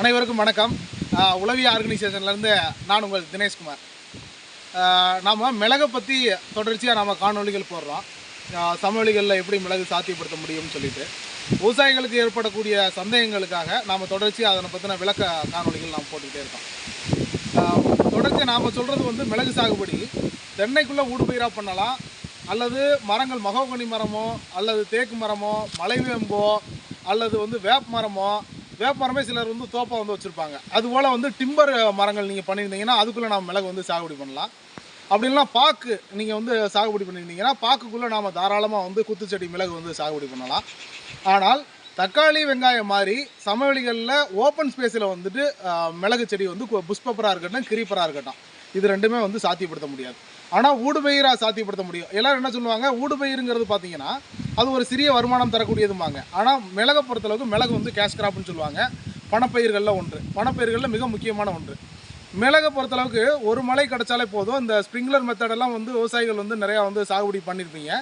அனைவருக்கும் வணக்கம். உளவிய ஆர்கனைசேஷன்லேருந்து நான் உங்கள் தினேஷ்குமார். நாம் மிளகை பற்றி தொடர்ச்சியாக நாம் காணொளிகள் போடுறோம். சமவெளிகளில் எப்படி மிளகு சாத்தியப்படுத்த முடியும்னு சொல்லிட்டு. விவசாயிகளுக்கு ஏற்படக்கூடிய சந்தேகங்களுக்காக நாம் தொடர்ச்சியாக அதனை பற்றின விளக்க காணொளிகள் நாம் போட்டுக்கிட்டே இருக்கோம். தொடர்ச்சி நாம் சொல்கிறது வந்து மிளகு சாகுபடி. தென்னைக்குள்ளே ஊடுபயிராக பண்ணலாம். அல்லது மரங்கள் மகோகனி மரமோ அல்லது தேக்கு மரமோ மலைவேம்போ அல்லது வந்து வேப்ப மரமோ வேப்பமரமே சிலர் வந்து தோப்பா வந்து வச்சுருப்பாங்க. அதுபோல் வந்து டிம்பர் மரங்கள் நீங்கள் பண்ணியிருந்தீங்கன்னா அதுக்குள்ளே நாம் மிளகு வந்து சாகுபடி பண்ணலாம். அப்படி இல்லைனா பாக்கு நீங்கள் வந்து சாகுபடி பண்ணியிருந்தீங்கன்னா பாக்குக்குள்ளே நாம் தாராளமாக வந்து குத்துச்செடி மிளகு வந்து சாகுபடி பண்ணலாம். ஆனால் தக்காளி வெங்காயம் மாதிரி சமவெளிகளில் ஓப்பன் ஸ்பேஸில் வந்துட்டு மிளகு செடி வந்து கு- புஷ்பப்பராக இருக்கட்டும் கிரீப்பராக இருக்கட்டும். இது ரெண்டுமே வந்து சாத்தியப்படுத்த முடியாது. ஆனால் ஊடுபயிராக சாத்தியப்படுத்த முடியும். எல்லாரும் என்ன சொல்லுவாங்க? ஊடுபயிருங்கிறது பார்த்தீங்கன்னா அது ஒரு சிறிய வருமானம் தரக்கூடியதுமாங்க ஆனால் மிளகை பொறுத்தளவுக்கு மிளகு வந்து கேஷ் கிராப்னு சொல்லுவாங்க. பணப்பயிர்களில் ஒன்று. பணப்பயிர்களில் மிக முக்கியமான ஒன்று. மிளகை பொறுத்தளவுக்கு ஒரு மழை கிடைச்சாலே போதும். இந்த ஸ்ப்ரிங்க்லர் மெத்தடெல்லாம் வந்து விவசாயிகள் வந்து நிறையா வந்து சாகுபடி பண்ணியிருப்பீங்க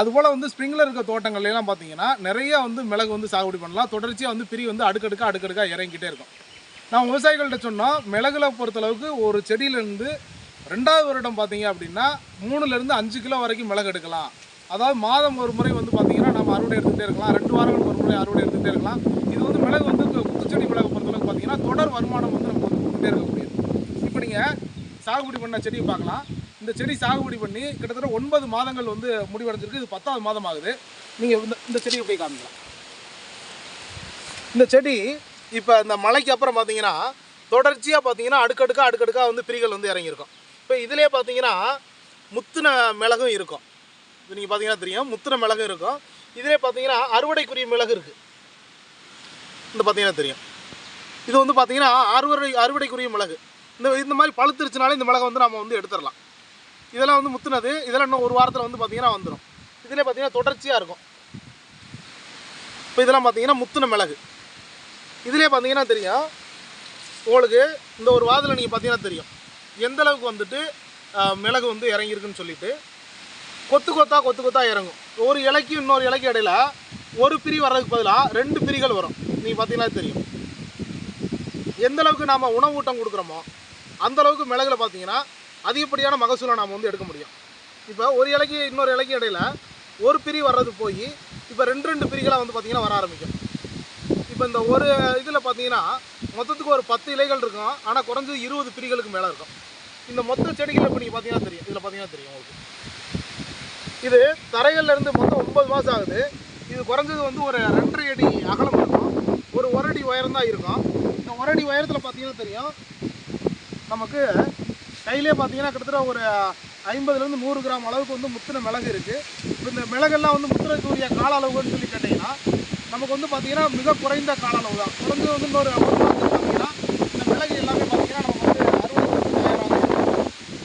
அதுபோல் வந்து ஸ்ப்ரிங்க்லர் இருக்க தோட்டங்கள்லாம் பார்த்தீங்கன்னா நிறைய வந்து மிளகு வந்து சாகுபடி பண்ணலாம். தொடர்ச்சியாக வந்து பிரி வந்து அடுக்கடுக்கா அடுக்கடுக்காக இறங்கிட்டே இருக்கும். நான் விவசாயிகள்கிட்ட சொன்னால் மிளகுல பொறுத்தளவுக்கு ஒரு செடியிலேருந்து ரெண்டாவது வருடம் பார்த்தீங்க அப்படின்னா மூணுலேருந்து அஞ்சு கிலோ வரைக்கும் மிளகு எடுக்கலாம். அதாவது மாதம் ஒரு முறை வந்து பார்த்தீங்கன்னா நம்ம அறுவடை எடுத்துகிட்டே இருக்கலாம். ரெண்டு வாரங்களுக்கு ஒரு முறை அறுவடை எடுத்துகிட்டே இருக்கலாம். இது வந்து மிளகு வந்து குத்துச்செடி மிளகு பொறுத்தளவுக்கு பார்த்தீங்கன்னா தொடர் வருமானம் வந்து நமக்கு வந்து கொடுத்துட்டே இருக்கக்கூடியது. இப்போ நீங்கள் சாகுபடி பண்ண செடியை பார்க்கலாம். இந்த செடி சாகுபடி பண்ணி கிட்டத்தட்ட ஒன்பது மாதங்கள் வந்து முடிவடைஞ்சிருக்கு. இது பத்தாவது மாதம் ஆகுது. நீங்கள் இந்த இந்த செடியை போய் காமிக்கலாம் இந்த செடி இப்போ இந்த மழைக்கு அப்புறம் பார்த்தீங்கன்னா தொடர்ச்சியாக பார்த்தீங்கன்னா அடுக்கடுக்காக அடுக்கடுக்காக வந்து பிரிகள் வந்து இறங்கியிருக்கும். இப்போ இதிலே பார்த்தீங்கன்னா முத்துன மிளகும் இருக்கும். இது நீங்கள் பார்த்தீங்கன்னா தெரியும் முத்துன மிளகும் இருக்கும். இதிலே பார்த்தீங்கன்னா அறுவடைக்குரிய மிளகு இருக்குது இந்த பார்த்தீங்கன்னா தெரியும். இது வந்து பார்த்தீங்கன்னா அறுவடை அறுவடைக்குரிய மிளகு. இந்த இந்த மாதிரி பழுத்துருச்சுனாலே இந்த மிளகை வந்து நம்ம வந்து எடுத்துடலாம். இதெல்லாம் வந்து முத்துனது இதெல்லாம் இன்னும் ஒரு வாரத்தில் வந்து பார்த்தீங்கன்னா வந்துடும் இதில் பார்த்தீங்கன்னா தொடர்ச்சியாக இருக்கும். இப்போ இதெல்லாம் பார்த்தீங்கன்னா முத்துன மிளகு. இதிலே பார்த்தீங்கன்னா தெரியும். உங்களுக்கு இந்த ஒரு வாரத்தில் நீங்கள் பார்த்தீங்கன்னா தெரியும். எந்த அளவுக்கு வந்துட்டு மிளகு வந்து இறங்கியிருக்குன்னு சொல்லிட்டு கொத்து கொத்தா கொத்து கொத்தா இறங்கும். ஒரு இலைக்கு இன்னொரு இலைக்கு இடையில ஒரு பிரி வர்றதுக்கு பதிலாக ரெண்டு பிரிகள் வரும். நீங்கள் பார்த்தீங்கன்னா தெரியும். எந்த அளவுக்கு நாம் உணவூட்டம் கொடுக்குறோமோ அந்த அளவுக்கு மிளகுல பார்த்தீங்கன்னா அதிகப்படியான மகசூலை நாம் வந்து எடுக்க முடியும். இப்போ ஒரு இலைக்கு இன்னொரு இலைக்கு இடையில ஒரு பிரி வர்றது போய் இப்போ ரெண்டு ரெண்டு பிரிகளாக வந்து பார்த்தீங்கன்னா வர ஆரம்பிக்கும். இப்போ இந்த ஒரு இதில் பார்த்தீங்கன்னா மொத்தத்துக்கு ஒரு பத்து இலைகள் இருக்கும். ஆனால் குறைஞ்சது இருபது பிரிகளுக்கு மேலே இருக்கும். இந்த மொத்த செடிகள் இப்போ நீங்கள் பார்த்தீங்கன்னா தெரியும். இதில் பார்த்தீங்கன்னா தெரியும் உங்களுக்கு. இது தரைகள்லேருந்து மொத்தம் ஒன்பது மாதம் ஆகுது. இது குறைஞ்சது வந்து ஒரு ரெண்டரை அடி அகலம் இருக்கும். ஒரு ஒரு அடி உயரம் தான் இருக்கும். இந்த ஒரு அடி உயரத்தில் பார்த்தீங்கன்னா தெரியும். நமக்கு கையிலே பார்த்தீங்கன்னா கிட்டத்தட்ட ஒரு ஐம்பதுலேருந்து நூறு கிராம் அளவுக்கு வந்து முத்தின மிளகு இருக்குது இப்போ இந்த மிளகெல்லாம் வந்து முத்திரக்கூடிய கால அளவுன்னு சொல்லி கேட்டிங்கன்னா நமக்கு வந்து பார்த்தீங்கன்னா மிக குறைந்த கால அளவு தான். குறைஞ்சது வந்து இன்னொரு ஒரு மாதத்துக்கு பார்த்தீங்கன்னா இந்த மிளகு எல்லாமே பார்த்தீங்கன்னா நமக்கு வந்து அறுபது தயாராக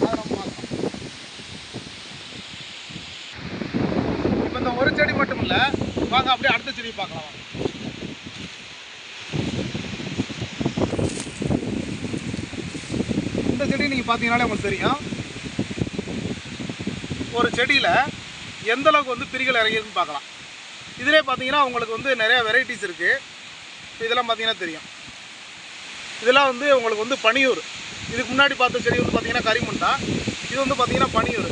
அதை நம்ம பார்க்கலாம். இப்போ இந்த ஒரு செடி மட்டும் இல்லை வாங்க அப்படியே அடுத்த செடியை பார்க்கலாம். வாங்க. இந்த செடி நீங்கள் பார்த்தீங்கனாலே உங்களுக்கு தெரியும். ஒரு செடியில் எந்த அளவுக்கு வந்து பிரிகள் இறங்கியிருக்குன்னு பார்க்கலாம். இதிலே பார்த்தீங்கன்னா உங்களுக்கு வந்து நிறைய வெரைட்டிஸ் இருக்குது இதெல்லாம் பார்த்தீங்கன்னா தெரியும். இதெல்லாம் வந்து உங்களுக்கு வந்து பனியூர். இதுக்கு முன்னாடி பார்த்த செடி வந்து பார்த்தீங்கன்னா கரிமுண்டா. இது வந்து பார்த்தீங்கன்னா பனியூர்.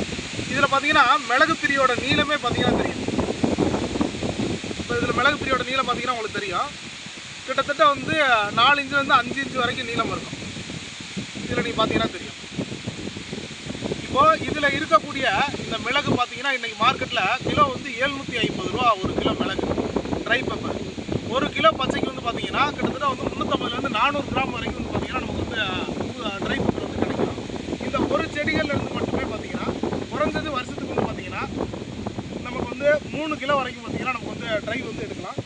இதில் பார்த்தீங்கன்னா மிளகு பிரியோட நீளமே பார்த்தீங்கன்னா தெரியும். இப்போ இதில் மிளகு பிரியோட நீளம் பார்த்தீங்கன்னா உங்களுக்கு தெரியும். கிட்டத்தட்ட வந்து நாலு இன்ச்சுலேருந்து அஞ்சு இன்ச்சு வரைக்கும் நீளம் இருக்கும். இதில் நீங்கள் பார்த்தீங்கன்னா தெரியும். இப்போ இதில் இருக்கக்கூடிய இந்த மிளகு பார்த்தீங்கன்னா இன்னைக்கு மார்க்கெட்டில் கிலோ வந்து ஏழ்நூற்றி ஐம்பது ரூபா ஒரு கிலோ மிளகு. ட்ரை பெப்பர் ஒரு கிலோ பச்சைக்கு வந்து பார்த்தீங்கன்னா கிட்டத்தட்ட வந்து முந்நூற்றம்பதுலேருந்து நானூறு கிராம் வரைக்கும் வந்து பார்த்தீங்கன்னா நமக்கு வந்து ட்ரை பெப்பர் வந்து கிடைக்கும். இந்த ஒரு செடிகள்ல இருந்து மட்டுமே பார்த்தீங்கன்னா குறைஞ்சது வருஷத்துக்கு வந்து பார்த்தீங்கன்னா நமக்கு வந்து மூணு கிலோ வரைக்கும் பார்த்தீங்கன்னா நமக்கு வந்து ட்ரை வந்து எடுக்கலாம்.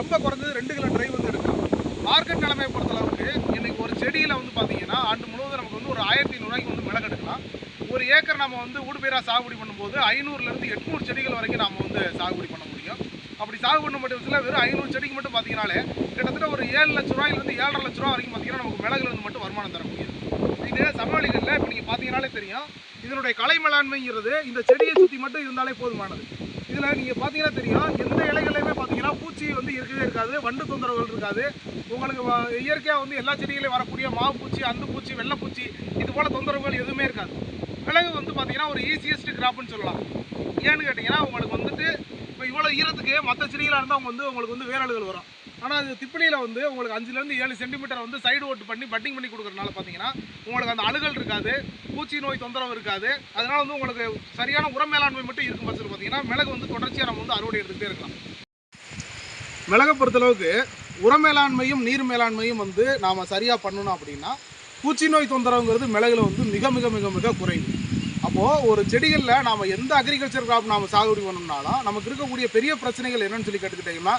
ரொம்ப குறைஞ்சது ரெண்டு கிலோ ட்ரை வந்து எடுக்கலாம். மார்க்கெட் நிலைமையை பொறுத்தளவுக்கு இன்னைக்கு ஒரு செடியில் வந்து பார்த்தீங்கன்னா ஆண்டு முழுவதும் நமக்கு வந்து ஒரு ஆயிரத்தி ஐநூறுரூவாய்க்கு வந்து ஏக்கர் நம்ம வந்து ஊடுபயிராக சாகுபடி பண்ணும்போது ஐநூறுலேருந்து எட்நூறு செடிகள் வரைக்கும் நம்ம வந்து சாகுபடி பண்ண முடியும். அப்படி சாகுபடி பண்ண பட்சத்தில் வெறும் ஐநூறு செடிக்கு மட்டும் பார்த்தீங்கனாலே கிட்டத்தட்ட ஒரு ஏழு லட்ச ரூபாயிலிருந்து ஏழரை லட்ச ரூபா வரைக்கும் பார்த்தீங்கன்னா நமக்கு மிளகுல இருந்து மட்டும் வருமானம் தர முடியும். இது சமவெளிகளில் இப்போ நீங்கள் பார்த்தீங்கனாலே தெரியும். இதனுடைய கலை மேலாண்மைங்கிறது இந்த செடியை சுற்றி மட்டும் இருந்தாலே போதுமானது. இதில் நீங்கள் பார்த்தீங்கன்னா தெரியும். எந்த இலைகளையுமே பார்த்தீங்கன்னா பூச்சி வந்து இருக்கவே இருக்காது. வண்டு தொந்தரவுகள் இருக்காது. உங்களுக்கு வ- இயற்கையாக வந்து எல்லா செடிகளையும் வரக்கூடிய மாவு பூச்சி அந்த பூச்சி வெள்ளைப்பூச்சி இது போல் தொந்தரவுகள் எதுவுமே இருக்காது. மிளகு வந்து பார்த்தீங்கன்னா ஒரு ஈஸியஸ்ட் கிராப்னு சொல்லலாம். ஏன்னு கேட்டிங்கன்னா உங்களுக்கு வந்துட்டு இப்போ இவ்வளோ ஈரத்துக்கு மற்ற செடிகளாக இருந்தால் அவங்க வந்து உங்களுக்கு வந்து வேரழுகள் வரும். ஆனால் அது திப்பிலியில் வந்து உங்களுக்கு அஞ்சுலேருந்து ஏழு சென்டிமீட்டர் வந்து சைடு ஓட்டு பண்ணி பட்டிங் பண்ணி கொடுக்குறதுனால பார்த்தீங்கன்னா உங்களுக்கு அந்த அழுகல் இருக்காது பூச்சி நோய் தொந்தரவு இருக்காது. அதனால் வந்து உங்களுக்கு சரியான உரம் மேலாண்மை மட்டும் இருக்கும் பட்சத்தில் பார்த்தீங்கன்னா மிளகு வந்து தொடர்ச்சியாக நம்ம வந்து அறுவடை எடுத்துகிட்டே இருக்கலாம். மிளகை பொறுத்தளவுக்கு உரம் மேலாண்மையும் நீர் மேலாண்மையும் வந்து நாம் சரியாக பண்ணணும் அப்படின்னா பூச்சி நோய் தொந்தரவுங்கிறது மிளகுல வந்து மிக மிக மிக மிக குறைவு. அப்போது ஒரு செடிகளில் நாம் எந்த அக்ரிகல்ச்சர் கிராப் நாம் சாகுபடி பண்ணோம்னாலும் நமக்கு இருக்கக்கூடிய பெரிய பிரச்சனைகள் என்னன்னு சொல்லி கேட்டுக்கிட்டிங்கன்னா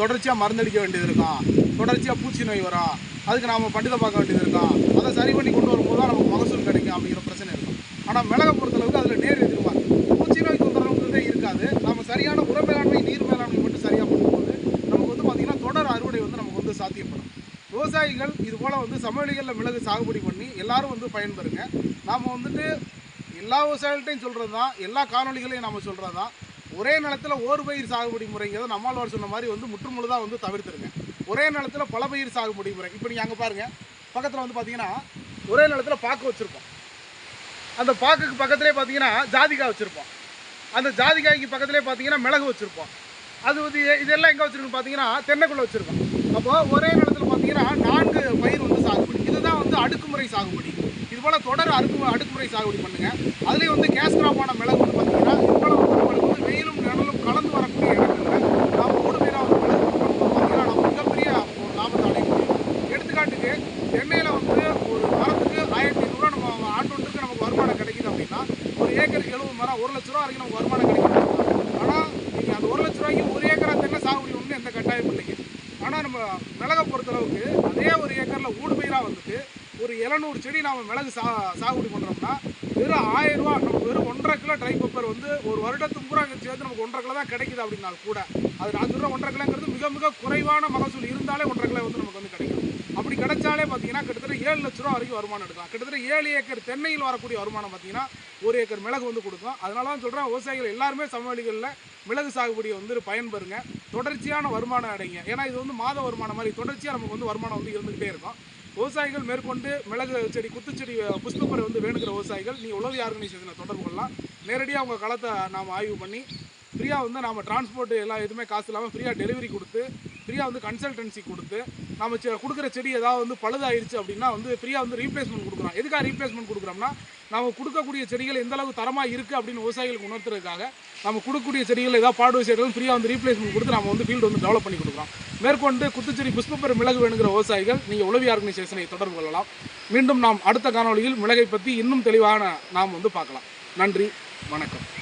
தொடர்ச்சியாக மருந்தடிக்க வேண்டியது இருக்கும் தொடர்ச்சியாக பூச்சி நோய் வரும் அதுக்கு நாம் பண்டிதம் பார்க்க வேண்டியது இருக்கும் அதை சரி பண்ணி கொண்டு வரும்போது தான் நமக்கு மகசூல் கிடைக்கும் அப்படிங்கிற பிரச்சனை இருக்கும். ஆனால் மிளகை பொறுத்தளவுக்கு அதில் நேர் எதிர்பார்க்கு பூச்சி நோய் தொந்தரவுங்கிறதே இருக்காது நம்ம சரியான உர மேலாண்மை நீர் மேலாண்மை மட்டும் சரியாக பண்ணும்போது நமக்கு வந்து பார்த்திங்கன்னா தொடர் அறுவடை வந்து நமக்கு வந்து சாத்தியப்படும் விவசாயிகள் இது போல் வந்து சமவெளிகளில் மிளகு சாகுபடி பண்ணி எல்லாரும் வந்து பயன்பெறுங்க. நாம் வந்துட்டு எல்லா விவசாயிகள்ட்டையும் சொல்கிறது தான் எல்லா காணொலிகளையும் நம்ம சொல்கிறது தான் ஒரே நிலத்தில் ஓர் பயிர் சாகுபடி முறைங்கிறத நம்மாழ்வார் சொன்ன மாதிரி வந்து முற்றுமுழுதாக வந்து தவிர்த்துருங்க. ஒரே நிலத்தில் பல பயிர் சாகுபடி முறை. இப்போ நீங்கள் அங்கே பாருங்கள் பக்கத்தில் வந்து பார்த்தீங்கன்னா ஒரே நிலத்தில் பாக்கு வச்சுருப்போம். அந்த பாக்குக்கு பக்கத்துலேயே பார்த்தீங்கன்னா ஜாதிக்காய் வச்சுருப்போம். அந்த ஜாதிக்காய்க்கு பக்கத்துலேயே பார்த்தீங்கன்னா மிளகு வச்சுருப்போம். அது வந்து இதெல்லாம் எங்கே வச்சுருக்கோம் பார்த்தீங்கன்னா தென்னைக்குள்ளே வச்சுருக்கோம். அப்போ ஒரே நிலத்தில் பார்த்தீங்கன்னா நான்கு பயிர் வந்து சாகுபடி. இதுதான் வந்து அடுக்குமுறை சாகுபடி. இது போல் தொடர் அடுக்கு அடுக்குமுறை சாகுபடி பண்ணுங்கள் அதுலேயும் வந்து கேஸ் கிராப்பான மிளகு வந்து பார்த்தீங்கன்னா இது போல் வந்து உங்களுக்கு வந்து வெயிலும் நிழலும் கலந்து வரக்கூடிய இடங்கள்ல நாம் மூணு பேராக வந்து மிளகு பண்ணும்போது பார்த்தீங்கன்னா நம்ம மிகப்பெரிய ஒரு லாபத்தை அடைய முடியும் எடுத்துக்காட்டுக்கு தென்னையில் வந்து ஒரு மரத்துக்கு ஆயிரத்தி ஐநூறுரூவா நம்ம ஆண்டொன்றுக்கு நமக்கு வருமானம் கிடைக்குது அப்படின்னா ஒரு ஏக்கருக்கு எழுபது மரம் ஒரு லட்ச ரூபா வரைக்கும் நமக்கு வருமானம் கிடைக்கும் ஆனால் நீங்கள் அந்த ஒரு லட்ச ரூபாய்க்கு ஒரு ஏக்கரா தென்னை சாகுபடி ஒன்று எந்த கட்டாயம் இல்லைங்க ஆனால் நம்ம மிளகை பொறுத்தளவுக்கு அதே ஒரு ஏக்கரில் ஊடு வந்துட்டு ஒரு எழுநூறு செடி நாம் மிளகு சா சாகுபடி பண்ணுறோம்னா வெறும் ஆயிரம் ரூபா நமக்கு வெறும் ஒன்றரை கிலோ ட்ரை பெப்பர் வந்து ஒரு வருடத்துக்கு பூரா அங்கே சேர்த்து நமக்கு ஒன்றரை கிலோ தான் கிடைக்குது அப்படின்னாலும் கூட. அது நான் சொல்கிற ஒன்றரை கிலோங்கிறது மிக மிக குறைவான மகசூல் இருந்தாலே ஒன்றரை கிலோ வந்து நமக்கு வந்து கிடைக்கும். அப்படி கிடைச்சாலே பார்த்தீங்கன்னா கிட்டத்தட்ட ஏழு லட்ச ரூபா வரைக்கும் வருமானம் எடுக்கலாம். கிட்டத்தட்ட ஏழு ஏக்கர் தென்னையில் வரக்கூடிய வருமானம் பார்த்தீங்கன்னா ஒரு ஏக்கர் மிளகு வந்து கொடுக்கும். அதனால தான் சொல்கிறேன் விவசாயிகள் எல்லாருமே சமவெளிகளில் மிளகு சாகுபடியை வந்து பயன்பெறுங்க தொடர்ச்சியான வருமானம் அடைங்க. ஏன்னா இது வந்து மாத வருமானம் மாதிரி தொடர்ச்சியாக நமக்கு வந்து வருமானம் வந்து இருந்துகிட்டே இருக்கும். விவசாயிகள் மேற்கொண்டு மிளகு செடி குத்துச்செடி புஷ்பப்பறை வந்து வேணுங்கிற விவசாயிகள் நீங்கள் உளவி ஆர்கனைசேஷனை தொடர்பு கொள்ளலாம். நேரடியாக உங்கள் களத்தை நாம் ஆய்வு பண்ணி ஃப்ரீயாக வந்து நாம் டிரான்ஸ்போர்ட் எல்லா எதுவுமே காசு இல்லாமல் ஃப்ரீயாக டெலிவரி கொடுத்து ஃப்ரீயாக வந்து கன்சல்டன்சி கொடுத்து நம்ம செ- கொடுக்குற செடி ஏதாவது வந்து பழுதாயிருச்சு அப்படின்னா வந்து ஃப்ரீயாக வந்து ரீப்ளேஸ்மெண்ட் கொடுக்குறோம் எதுக்காக ரீப்ளேஸ்மெண்ட் கொடுக்குறோம்னா நம்ம கொடுக்கக்கூடிய செடிகள் எந்த அளவுக்கு தரமாக இருக்குது அப்படின்னு விவசாயிகளுக்கு உணர்த்துறதுக்காக நம்ம கொடுக்கக்கூடிய செடிகள் ஏதாவது பாடு விஷயங்களும் ஃப்ரீயாக வந்து ரீப்ளேஸ்மெண்ட் கொடுத்து நம்ம வந்து ஃபீல்டு வந்து டெவலப் பண்ணி கொடுக்குறோம். மேற்கொண்டு குத்துச்செடி புஷ்பப்பெரு மிளகு வேணுங்கிற விவசாயிகள் நீங்கள் உளவி ஆர்கனைசேஷனை தொடர்பு கொள்ளலாம். மீண்டும் நாம் அடுத்த காணொளியில் மிளகை பற்றி இன்னும் தெளிவான நாம் வந்து பார்க்கலாம். நன்றி வணக்கம்.